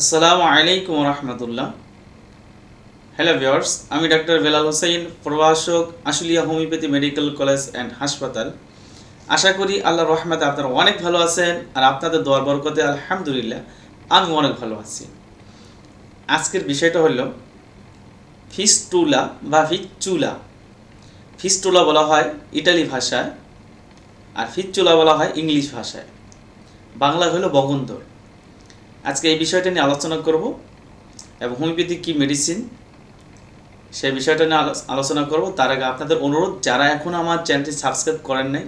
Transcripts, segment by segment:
আসসালামু আলাইকুম রহমতুল্লাহ। হ্যালো ভিওর্স আমি ডাক্তার বেলাল হোসেন, প্রভাষক, Ashulia homeopathy medical college and হাসপাতাল। আশা করি আল্লাহ রহমতে আপনারা অনেক ভালো আছেন আর আপনাদের দোয়ার বরকতে আলহামদুলিল্লাহ আমি অনেক ভালো আছি। আজকের বিষয়টা হলো ফিস্টুলা বা ফিচুলা। ফিস্টুলা বলা হয় ইটালি ভাষায় আর ফিচুলা বলা হয় ইংলিশ ভাষায়। বাংলা হলো বগন্দর। আজকে এই বিষয়টা নিয়ে আলোচনা করব এবং হোমিওপ্যাথিক কী মেডিসিন সেই বিষয়টা নিয়ে আলো- আলোচনা করব। তার আগে আপনাদের অনুরোধ, যারা এখন আমার চ্যানেলটি সাবস্ক্রাইব করেন নাই,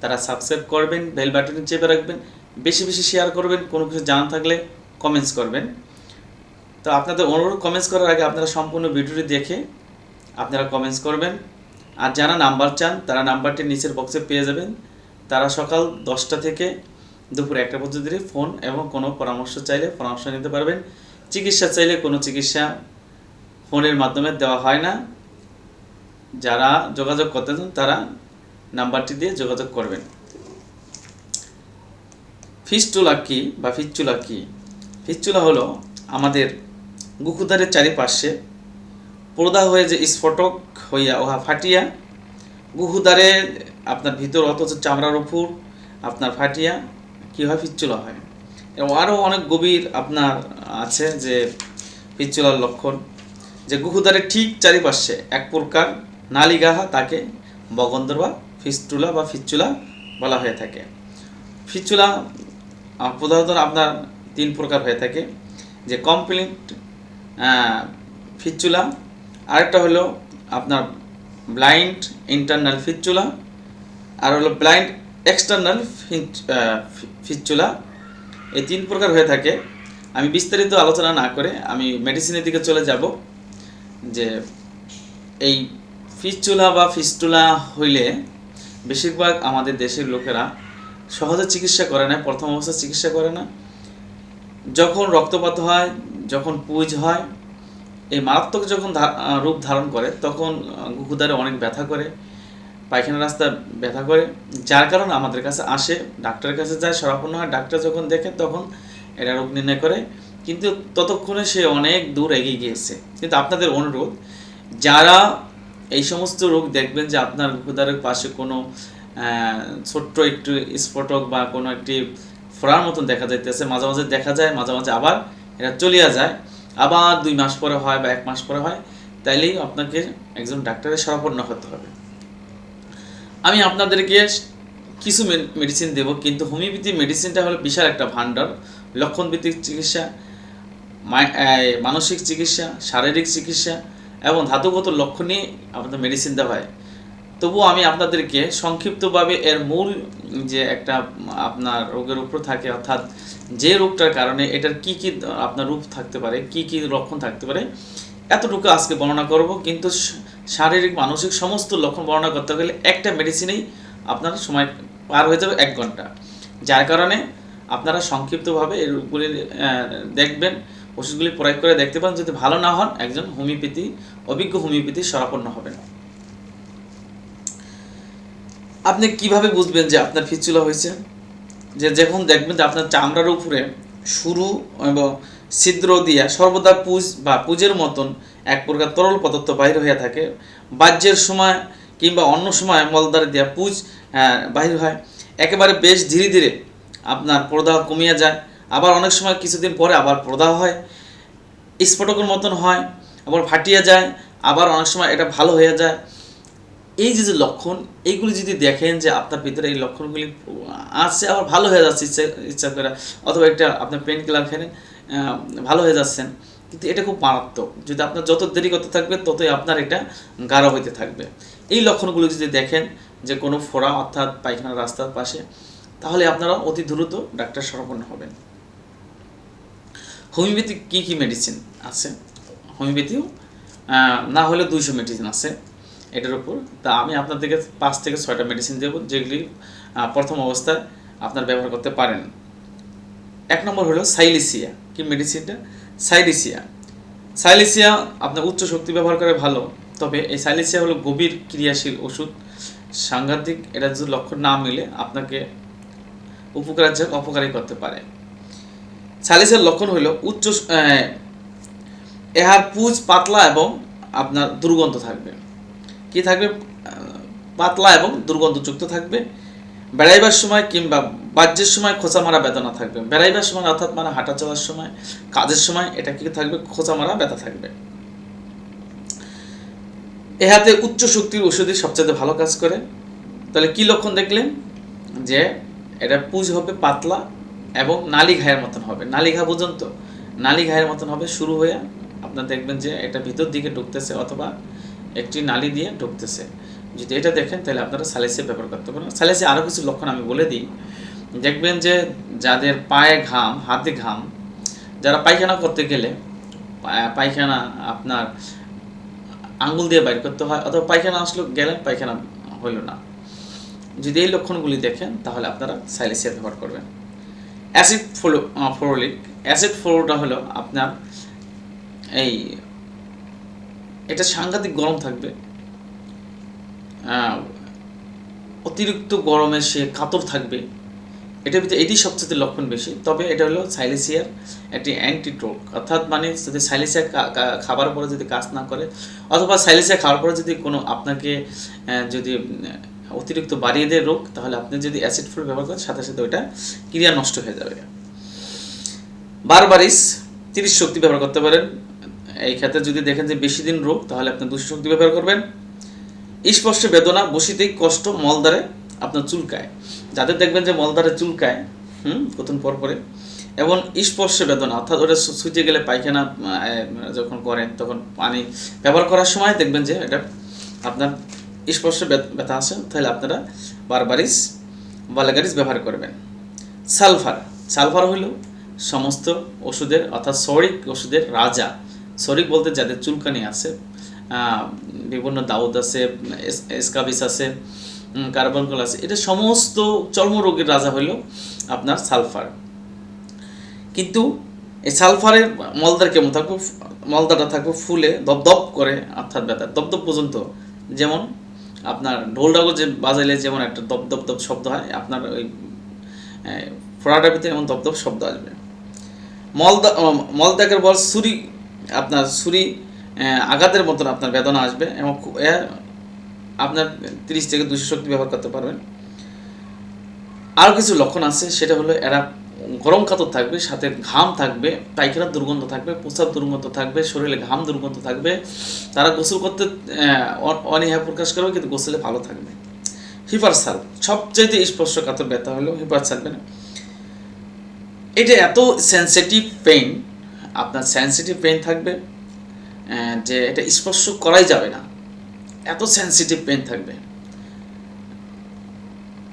তারা সাবস্ক্রাইব করবেন বেল বাটনে চেপে রাখবেন, বেশি বেশি শেয়ার করবেন, কোনো কিছু জানা থাকলে কমেন্টস করবেন। তো আপনাদের অনুরোধ কমেন্টস করার আগে আপনারা সম্পূর্ণ ভিডিওটি দেখে আপনারা কমেন্টস করবেন। আর যারা নাম্বার চান, তারা নাম্বারটি নিচের বক্সে পেয়ে যাবেন। তারা সকাল দশটা থেকে দুপুর একটা পর্যন্ত ফোন এবং কোনো পরামর্শ চাইলে পরামর্শ নিতে পারবেন। চিকিৎসা চাইলে কোনো চিকিৎসা ফোনের মাধ্যমে দেওয়া হয় না। যারা যোগাযোগ করতে চান, তারা নাম্বারটি দিয়ে যোগাযোগ করবেন। ফিস্টুলা কি বা ফিচ্চুলা কি? ফিচ্চুলা হলো আমাদের গুকুদারের চারিপাশে প্রদা হয়ে যে স্ফটক হইয়া উহা ফাটিয়া গুহুদারে আপনার ভিতর অথচ চামড়ার উপর আপনার ফাটিয়া কী হয় পিচ্চুলা হয়? এবং আরও অনেক গভীর আপনার আছে যে পিচ্চুলার লক্ষণ, যে গুহুদারের ঠিক চারিপাশে এক প্রকার নালিগাহা তাকে বগন্দর বা ফিস্টুলা বা ফিচ্চুলা বলা হয়ে থাকে। ফিচ্চুলা প্রধানত আপনার তিন প্রকার হয়ে থাকে। যে কমপ্লিট ফিচ্চুলা, আরেকটা হলো আপনার ব্লাইন্ড ইন্টারনাল ফিচ্চুলা, আর হলো ব্লাইন্ড এক্সটার্নাল ফিচ্চুলা এই তিন প্রকার হয়ে থাকে। আমি বিস্তারিত আলোচনা না করে আমি মেডিসিনের দিকে চলে যাব যে এই ফিচুলা বা ফিস্টুলা হইলে বেশিরভাগ আমাদের দেশের লোকেরা সহজে চিকিৎসা করে না প্রথম অবস্থায় চিকিৎসা করে না। যখন রক্তপাত হয় যখন পুজ হয় এই মারাত্মক যখন রূপ ধারণ করে তখন আহ, গুকুদারে অনেক ব্যথা করে। পায়খানা রাস্তা ব্যথা করে, যার কারণে আমাদের কাছে আসে, ডাক্তারের কাছে যায়, সরাপন্ন হয়। ডাক্তার যখন দেখে তখন এটা রোগ নির্ণয় করে। কিন্তু ততক্ষণে সে অনেক দূর এগিয়ে গিয়েছে। কিন্তু আপনাদের অনুরোধ, যারা এই সমস্ত রোগ দেখবেন যে আপনার গুকুদারের পাশে কোনো ছোট্ট একটু স্ফোটক বা কোনো একটি ফোড়ার মতন দেখা যাইতেছে, মাঝে মাঝে দেখা যায়, মাঝে মাঝে আবার এটা চলিয়া যায়। আবার দুই মাস পরে হয় বা এক মাস পরে হয়, তাইলেই আপনাকে একজন ডাক্তারের সরাপন্ন হতে হবে। আমি আপনাদেরকে কিছু মেডিসিন দেব, কিন্তু হোমিওপ্যাথি মেডিসিনটা হলো বিশাল একটা ভাণ্ডার। লক্ষণভিত্তিক চিকিৎসা মানসিক চিকিৎসা, শারীরিক চিকিৎসা এবং ধাতুগত লক্ষণ আপনাদের মেডিসিন দেওয়া হয়। তবুও আমি আপনাদেরকে সংক্ষিপ্তভাবে এর মূল যে একটা, আপনার রোগের উপর থাকে, অর্থাৎ যে রোগটার কারণে এটার কি কি আপনার রূপ থাকতে পারে, কি কি লক্ষণ থাকতে পারে, এতটুকু আজকে বর্ণনা করব। কিন্তু শারীরিক, মানসিক সমস্ত লক্ষণ বর্ণনা করতে গেলে একটা মেডিসিনেই আপনার সময় পার হয়ে যাবে এক ঘণ্টা। যার কারণে আপনারা সংক্ষিপ্তভাবে এই রোগগুলি দেখবেন, ওষুধগুলি প্রয়োগ করে দেখতে পান যদি ভালো না হন, একজন হোমিওপ্যাথি, অভিজ্ঞ হোমিওপ্যাথি শরাপন্ন হবেন। আপনি কীভাবে বুঝবেন যে আপনার ফিচুলা হয়েছে? যে যখন দেখবেন যে আপনার চামড়ার উপরে শুরু এবং ছিদ্র দিয়া সর্বদা পুজ বা পুজের মতন এক প্রকার তরল পদার্থ বাহির হইয়া থাকে। বাহ্যের সময় কিংবা অন্য সময় মলদার দিয়া পুজ বাহির হয়। একেবারে বেশ ধীরে ধীরে আপনার প্রদাহ কমিয়া যায়। আবার অনেক সময় কিছুদিন পরে আবার প্রদাহ হয়। স্ফোটকের মতন হয়, আবার ফাটিয়া যায়, আবার অনেক সময় এটা ভালো হয়ে যায়। এই যে যে লক্ষণ, এইগুলি যদি দেখেন যে আপনার ভিতরে এই লক্ষণগুলি আছে আবার ভালো হয়ে যাচ্ছে ইচ্ছা ইচ্ছা করে, অথবা একটা আপনার পেন কিলার খেলেন ভালো হয়ে যাচ্ছেন। কিন্তু এটা খুব মারাত্মক। যদি আপনার যত দেরি করতে থাকবে, ততই আপনার এটা গাঢ় হইতে থাকবে। এই লক্ষণগুলো যদি দেখেন যে কোনো ফোড়া অর্থাৎ পায়খানার রাস্তার পাশে, তাহলে আপনারা অতি দ্রুত ডাক্তার শরণাপন্ন হবেন। হোমিওপ্যাথিক কী কী মেডিসিন আছে? হোমিওপ্যাথিও না হলে দুইশো মেডিসিন আছে। এটার উপর। তা আমি আপনাদেরকে পাঁচ থেকে ছয়টা মেডিসিন দেবো, যেগুলি প্রথম অবস্থায় আপনার ব্যবহার করতে পারেন। এক নম্বর হলো সাইলিসিয়া। কি মেডিসিনটা সাইলিসিয়া সাইলিসিয়া আপনার উচ্চ শক্তি ব্যবহার করে ভালো, তবে এই সাইলিসিয়া হলো গভীর ক্রিয়াশীল ওষুধ। সাংঘাতিক এটা যদি লক্ষণ না মিলে আপনাকে উপকারের জায়গায় অপকারী করতে পারে। সালিসের লক্ষণ হলো উচ্চ এহার পুজ পাতলা এবং আপনার দুর্গন্ধ থাকবে। কি থাকবে? পাতলা এবং দুর্গন্ধযুক্ত থাকবে। বেড়াইবার সময় কিংবা বাহ্যের সময় খোঁচা মারা বেদনা থাকবে। বেড়াইবার সময় অর্থাৎ মানে হাঁটা চলার সময়, কাজের সময় এটা কি থাকবে? খোঁচা মারা ব্যথা থাকবে। এ হাতে উচ্চ শক্তির ওষুধই সবচেয়ে ভালো কাজ করে। তাহলে কি লক্ষণ দেখলেন? যে এটা পুজ হবে পাতলা এবং নালি ঘায়ের মতন হবে। নালি ঘা পর্যন্ত নালি ঘায়ের মতন হবে, শুরু হয়ে আপনার দেখবেন যে এটা ভিতর দিকে ঢুকতেছে অথবা একটি নালি দিয়ে ঢুকতেছে। যদি এটা দেখেন, তাহলে আপনারা সালিসে ব্যবহার করতে পারেন। সালিসে আরও কিছু লক্ষণ আমি বলে দিই। দেখবেন যে যাদের পায়ে ঘাম, হাতে ঘাম, যারা পায়খানা করতে গেলে পায়খানা আপনার আঙ্গুল দিয়ে বাইর করতে হয়, অথবা পায়খানা আসলো, গেলেন, পায়খানা হইল না। যদি এই লক্ষণগুলি দেখেন, তাহলে আপনারা সাইলেসিয়া ব্যবহার করবেন। Acid fluor fluoric. অ্যাসিড ফ্লোটা হলো আপনার এই, এটা সাংঘাতিক গরম থাকবে। অতিরিক্ত গরমে সে কাতর থাকবে। এটার ভিতরে এটি সবচেয়ে লক্ষণ বেশি। তবে এটা হলো সাইলেসিয়ার একটি অ্যান্টিটোক অর্থাৎ মানে যদি সাইলেসিয়া খাবার পরে যদি কাজ না করে, অথবা সাইলেসিয়া খাওয়ার পরে যদি কোনো আপনাকে যদি অতিরিক্ত বাড়িয়ে দেয় রোগ, তাহলে আপনি যদি অ্যাসিড ফুল ব্যবহার করেন, সাথে সাথে ওইটা ক্রিয়া নষ্ট হয়ে যাবে। বারবারিস তিরিশ শক্তি ব্যবহার করতে পারেন। এই ক্ষেত্রে যদি দেখেন যে বেশি দিন রোগ, তাহলে আপনি দুশো শক্তি ব্যবহার করবেন। স্পর্শ বেদনা বসিতেই কষ্ট মলদারে আপনার চুলকায়। যাদের দেখবেন যে মলদারে চুলকায়, হুম কতক্ষণ পর পরে এবং স্পর্শ বেদনা, অর্থাৎ ওটা সু- সুইচে গেলে পায়খানা যখন করেন, তখন পানি ব্যবহার করার সময় দেখবেন যে এটা আপনার স্পর্শ ব্যথা আসে তাহলে আপনারা বারবারিস, বালাগারিস ব্যবহার করবেন। সালফার সালফার হলো সমস্ত ওষুধের, অর্থাৎ সরিক ওষুধের রাজা। সরিক বলতে যাদের চুলকানি আছে বিভিন্ন দাউদ আছে এস- এসকাবিস আছে কার্বনকল আছে। এটা সমস্ত চর্মরোগের রাজা হলো আপনার সালফার। কিন্তু এই সালফারের মলদার কেমন থাকবে? মলদাটা থাকবে ফুলে দপদপ করে অর্থাৎ ব্যথা। দপদপ পর্যন্ত। যেমন আপনার ঢোল ডাগো যে বাজাইলে যেমন একটা দপ দপ দপ শব্দ হয় আপনার ওই ফোড়াটার ভিতরে এমন দপ দপ শব্দ আসবে। মলদা মলত্যাগের বল ছুরি আপনার আহ, আঘাতের মতন আপনার বেদনা আসবে এবং আপনার তিরিশ থেকে দুশো শক্তি ব্যবহার করতে পারবেন। আরও কিছু লক্ষণ আছে, সেটা হলো এরা গরম কাতর থাকবে, সাথে ঘাম থাকবে, পায়খানার দুর্গন্ধ থাকবে প্রস্রাব দুর্গন্ধ থাকবে, শরীরে ঘাম দুর্গন্ধ থাকবে। তারা গোসল করতে অনীহা প্রকাশ করবে, কিন্তু গোসলে ভালো থাকবে। হিপারসাল সবচাইতে স্পর্শ কাতর ব্যথা হলো হিপারসাল মানে এটা এত সেন্সিটিভ পেইন আপনার সেন্সিটিভ পেইন থাকবে যে এটা স্পর্শ করাই যাবে না। এত সেন্সিটিভ পেন থাকবে।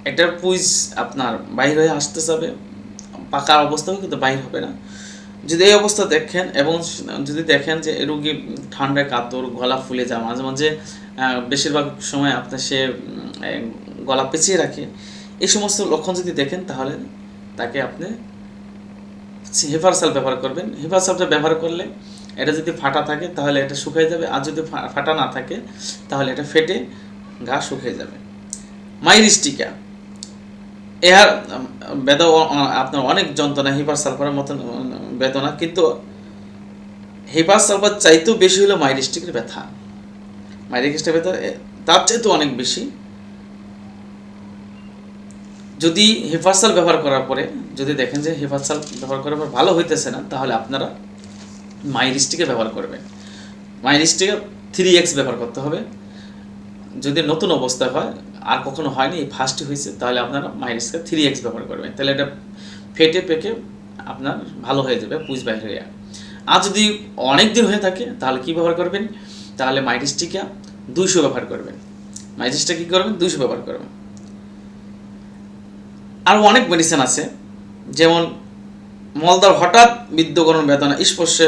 এটার পুইজ আপনার বাইর হয়ে আসতে যাবে। পাকার অবস্থাও কিন্তু বাইর হবে না। যদি এই অবস্থা দেখেন এবং যদি দেখেন যে রুগী ঠান্ডায় কাতর, গলা ফুলে যায়, মাঝে মাঝে বেশিরভাগ সময় আপনার সে গলা পেঁচিয়ে রাখে। এই সমস্ত লক্ষণ যদি দেখেন তাহলে তাকে আপনি হেফারসাল ব্যবহার করবেন। হেফারসালটা ব্যবহার করলে এটা যদি ফাটা থাকে, তাহলে এটা শুকিয়ে যাবে। আর যদি ফাটা না থাকে, তাহলে এটা ফেটে ঘা শুকিয়ে যাবে। মাইরিস্টিকা এর বেদা আপনার অনেক যন্ত্রণা, হিপার সালফারের মতন বেদনা, কিন্তু হিপার সালফার চাইতেও বেশি হলো মাইরিস্টিকের ব্যথা। মাইরিস্টিকের ব্যথা তার চাইতেও অনেক বেশি। যদি হেফারসাল ব্যবহার করার পরে, যদি দেখেন যে হেফারসাল ব্যবহার করার পর ভালো হইতেছে না, তাহলে আপনারা মাইরিস্টিকে ব্যবহার করবেন মাইরিস্টিকে থ্রি এক্স ব্যবহার করতে হবে। যদি নতুন অবস্থা হয়, আর কখনো হয়নি এই ফার্স্টে হয়েছে, তাহলে আপনারা মাইরিসকে থ্রি এক্স ব্যবহার করবেন। তাহলে এটা ফেটে পেকে আপনার ভালো হয়ে যাবে পুজ বাইর আর যদি অনেক দিন হয়ে থাকে, তাহলে কি ব্যবহার করবেন? তাহলে মাইরিস্টিকা দুইশো ব্যবহার করবেন। মাইরিসটা কী করবেন? দুইশো ব্যবহার করবেন। আরও অনেক মেডিসিন আছে, যেমন মলদার হঠাৎ বিদ্যকরণ বেদনা, স্পর্শে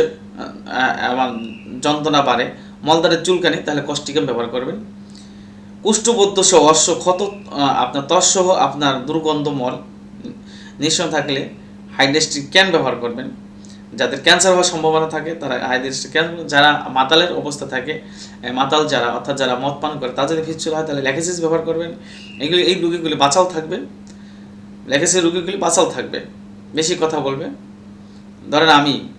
আমার যন্ত্রণা বাড়ে। মলদারের চুলকানি, তাহলে কষ্টিকাম ব্যবহার করবেন। কুষ্ঠবদ্ধ সহ অশ্ব ক্ষত আপনার তৎসহ আপনার দুর্গন্ধ মল নিঃসরণ থাকলে হাইড্রেস্টিক ক্যান ব্যবহার করবেন। যাদের ক্যান্সার হওয়ার সম্ভাবনা থাকে, তারা হাইড্রেস্টিক ক্যান, যারা মাতালের অবস্থা থাকে মাতাল যারা, অর্থাৎ যারা মদ পান করে তাদের যদি হয়, তাহলে ল্যাকেসিস ব্যবহার করবেন। এগুলি, এই রুগীগুলি বাঁচাও থাকবে। ল্যাকেসিস রুগীগুলি বাঁচাও থাকবে। বেশি কথা বলবে। ধরেন আমি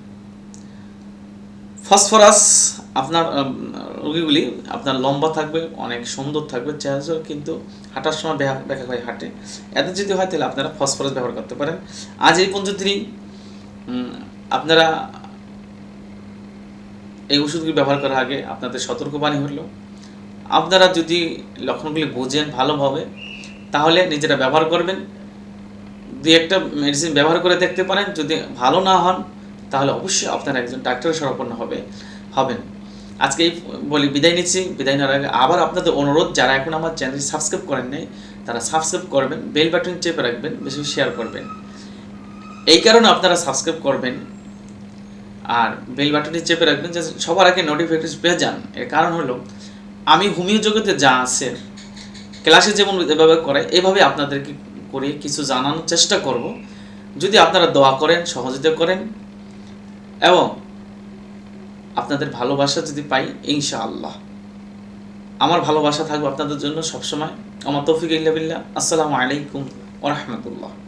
ফসফরাস আপনার রোগীগুলি আপনার লম্বা থাকবে অনেক সুন্দর থাকবে চেহারা কিন্তু হাঁটার সময় ব্যাকা হয়ে হাঁটে। এত যদি হয় তাহলে আপনারা ফসফরাস ব্যবহার করতে পারেন। আজ এই উম, আপনারা এই ওষুধগুলি ব্যবহার করার আগে আপনাদের সতর্কবাণী হলো। আপনারা যদি লক্ষণগুলি বোঝেন ভালোভাবে তাহলে নিজেরা ব্যবহার করবেন। দুই একটা মেডিসিন ব্যবহার করে দেখতে পারেন। যদি ভালো না হন, তাহলে অবশ্যই আপনারা একজন ডাক্তারের শরণাপন্ন হবে হবেন আজকে এই বলি বিদায় নিচ্ছি। বিদায় নেওয়ার আগে আবার আপনাদের অনুরোধ, যারা এখন আমার চ্যানেল সাবস্ক্রাইব করেন নাই, তারা সাবস্ক্রাইব করবেন বেল বাটন চেপে রাখবেন, বেশি শেয়ার করবেন। এই কারণে আপনারা সাবস্ক্রাইব করবেন আর বেল বাটনটি চেপে রাখবেন যে সবার আগে নোটিফিকেশন পেয়ে যান। এর কারণ হলো, আমি হোমিও জগতে যা আছে ক্লাসে যেমন এভাবে করে এভাবে আপনাদেরকে করে কিছু জানানোর চেষ্টা করব। যদি আপনারা দোয়া করেন, সহযোগিতা করেন, এবং আপনাদের ভালোবাসা যদি পাই, ইনশাআল্লাহ। আমার ভালোবাসা থাকবে আপনাদের জন্য সবসময়। আমার তৌফিক ইল্লা বিল্লাহ। আসসালামু আলাইকুম ওরহমতুল্লাহ